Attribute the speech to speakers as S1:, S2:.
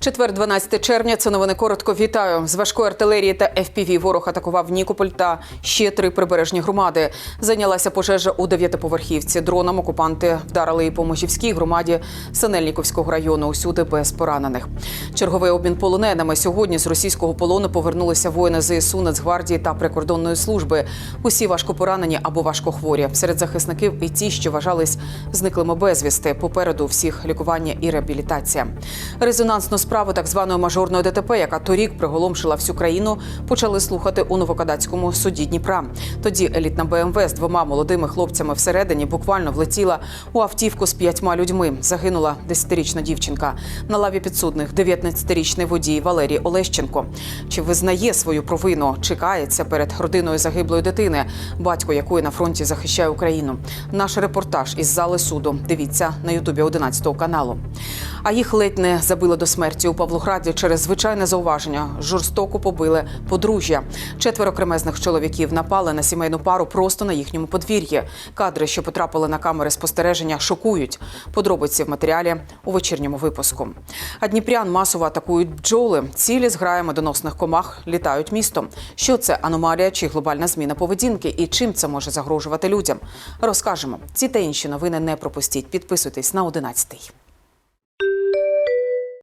S1: Четвер, 12 червня. Це новини коротко. Вітаю з важкої артилерії та FPV ворог атакував Нікополь та ще три прибережні громади. Зайнялася пожежа у дев'ятиповерхівці. Дроном окупанти вдарили і по Можівській громаді Синельніковського району. Усюди без поранених. Черговий обмін полоненими сьогодні з російського полону повернулися воїни ЗСУ, Нацгвардії та прикордонної служби. Усі важко поранені або важкохворі. Серед захисників і ті, що вважались зниклими безвісти. Попереду всіх лікування і реабілітація. Резонансну справу так званої мажорної ДТП, яка торік приголомшила всю країну, почали слухати у Новокадацькому суді Дніпра. Тоді елітна БМВ з двома молодими хлопцями всередині буквально влетіла у автівку з п'ятьма людьми. Загинула 10-річна дівчинка. На лаві підсудних 19-річний водій Валерій Олещенко. Чи визнає свою провину? Чи кається перед родиною загиблої дитини, батько якої на фронті захищає Україну? Наш репортаж із зали суду. Дивіться на Ютубі 11 каналу. А їх ледь не забили до смерті у Павлограді через звичайне зауваження. Жорстоко побили подружжя. Четверо кремезних чоловіків напали на сімейну пару просто на їхньому подвір'ї. Кадри, що потрапили на камери спостереження, шокують. Подробиці в матеріалі у вечірньому випуску. А дніпрян масово атакують бджоли. Цілі з грає медоносних комах літають містом. Що це аномалія чи глобальна зміна поведінки і чим це може загрожувати людям? Розкажемо. Ці та інші новини не пропустіть. Підписуйтесь на 11.